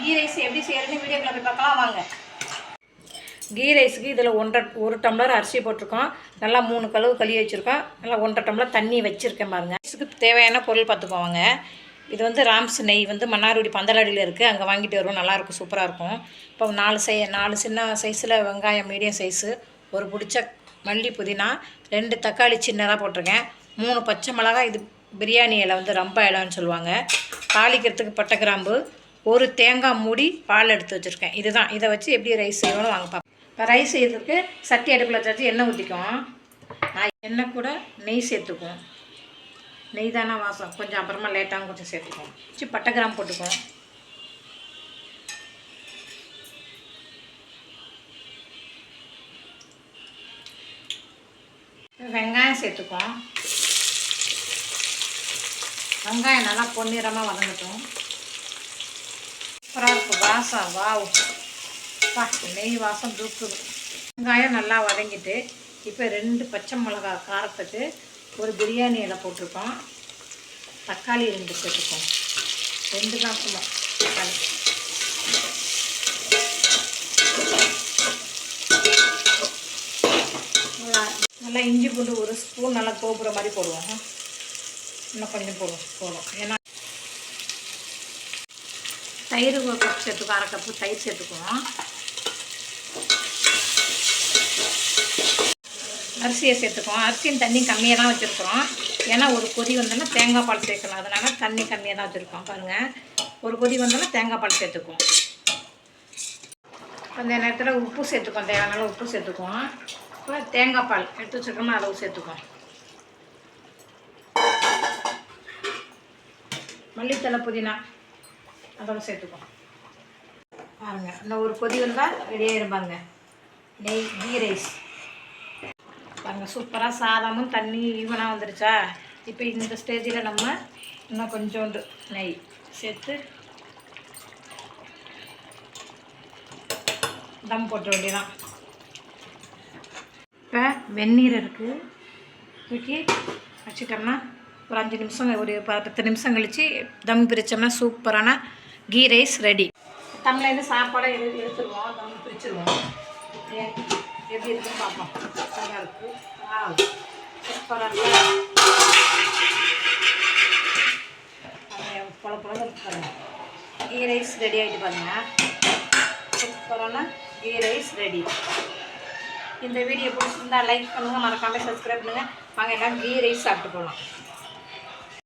Key rice எப்படி செய்யறதுன்னு வீடியோக்குள்ள போய் பார்க்கலாம் வாங்க. கீ ரைஸுக்கு இதில் ஒன்றரை ஒரு டம்ளர் அரிசி போட்டிருக்கோம். நல்லா மூணு கழுவு கழுவி வச்சுருக்கோம். நல்லா ஒன்றரை டம்ளர் தண்ணி வச்சுருக்கேன் பாருங்கள் ரைஸுக்கு தேவையான பொருள் பார்த்துக்கோங்க. இது வந்து ராம்ஸ் நெய் வந்து மன்னார்குடி பந்தலாடியில் இருக்குது அங்கே வாங்கிட்டு வருவோம். நல்லாயிருக்கும் சூப்பராக இருக்கும். இப்போ நாலு சை நாலு சின்ன சைஸில் வெங்காயம் மீடியம் சைஸு ஒரு பிடிச்ச மல்லி புதினா ரெண்டு தக்காளி சின்னதாக போட்டிருக்கேன். மூணு பச்சை மிளகாய் இது பிரியாணி இலை வந்து ரொம்ப இலைன்னு சொல்லுவாங்க. தாளிக்கிறதுக்கு பட்டை கிராம்பு ஒரு தேங்காய் மூடி பால் எடுத்து வச்சுருக்கேன். இதுதான். இதை வச்சு எப்படி ரைஸ் செய்யணும்னு வாங்க பார்ப்போம் இப்போ ரைஸ் செய்யறதுக்கு சட்டி அடுப்பில் வச்சாச்சு எண்ணெய் ஊற்றிக்கும் நான் எண்ணெய் கூட நெய் சேர்த்துக்குவோம். நெய் தானே வாசம். கொஞ்சம் அப்புறமா லேட்டாகவும் கொஞ்சம் சேர்த்துக்குவோம். வச்சு பட்டை கிராம் போட்டுக்குவோம். வெங்காயம் சேர்த்துக்குவோம். வெங்காயம் நல்லா பொன்னிறமாக வதங்கட்டும். சூப்பராக இருக்கும் வாசம் வாவ். பா நெய் வாசம் தூக்குது. வெங்காயம் நல்லா வதங்கிட்டு இப்போ ரெண்டு பச்சை மிளகா காரத்துக்கு ஒரு பிரியாணி இலை போட்டிருக்கோம். தக்காளி ரெண்டு போட்டிருக்கோம். ரெண்டு தான் சும்மா. தக்காளி நல்லா நல்லா இஞ்சி பூண்டு ஒரு ஸ்பூன் நல்லா கோபுர மாதிரி போடுவோம். இன்னும் கொஞ்சம் போடுவோம். போடுவோம் ஏன்னா தயிர் ஒரு கப் சேர்த்துக்கோ அரை கப்பு தயிர் சேர்த்துக்குவோம். அரிசியை சேர்த்துக்குவோம். அரிசியும் தண்ணி கம்மியாக தான் வச்சுருக்குறோம். ஏன்னா ஒரு கொதி வந்தோன்னா தேங்காய் பால் சேர்க்கணும் அதனால் தண்ணி கம்மியாக தான் வச்சுருக்கோம். பாருங்கள் ஒரு கொதி வந்தோன்னா தேங்காய் பால் சேர்த்துக்குவோம். அந்த நேரத்தில் உப்பு சேர்த்துக்குவோம். தேவையான அளவு உப்பு சேர்த்துக்குவோம். இப்போ தேங்காய் பால் எடுத்து வச்சுருக்கோமோ அளவு சேர்த்துக்குவோம். மல்லித்தலை புதினா. அதோட சேர்த்துக்குவோம் பாருங்க இன்னும் ஒரு கொதி வந்தால் ரெடியாக இருப்பாங்க நெய் கீ ரைஸ் பாருங்கள் சூப்பராக சாதமும் தண்ணி ஈவனாக வந்துருச்சா? இப்போ இந்த ஸ்டேஜில் நம்ம இன்னும் கொஞ்சோண்டு நெய் சேர்த்து தம் போட்ட வேண்டியதான் இப்போ வெந்நீர் இருக்குது தூக்கி வச்சுட்டோம்னா ஒரு அஞ்சு நிமிஷம் ஒரு பத்து நிமிஷம் கழித்து தம் பிரித்தோம்னா சூப்பரான கீ ரைஸ் ரெடி. தமிழ்லேருந்து சாப்பாடை எடு எடுத்துருவோம்? தமிழ் பிரிச்சுருவோம். எப்படி இருக்குன்னு பார்ப்போம். நல்லா இருக்குது சூப்பராக இருக்கு. பொல கீ ரைஸ் ரெடி ஆகிட்டு பாருங்க. சூப்பரான கீ ரைஸ் ரெடி. இந்த வீடியோ பிடிச்சிருந்தா லைக் பண்ணுங்கள் மறக்காமல் சப்ஸ்கிரைப் பண்ணுங்கள் வாங்க எல்லாம் கீ ரைஸ் சாப்பிட்டு போகலாம்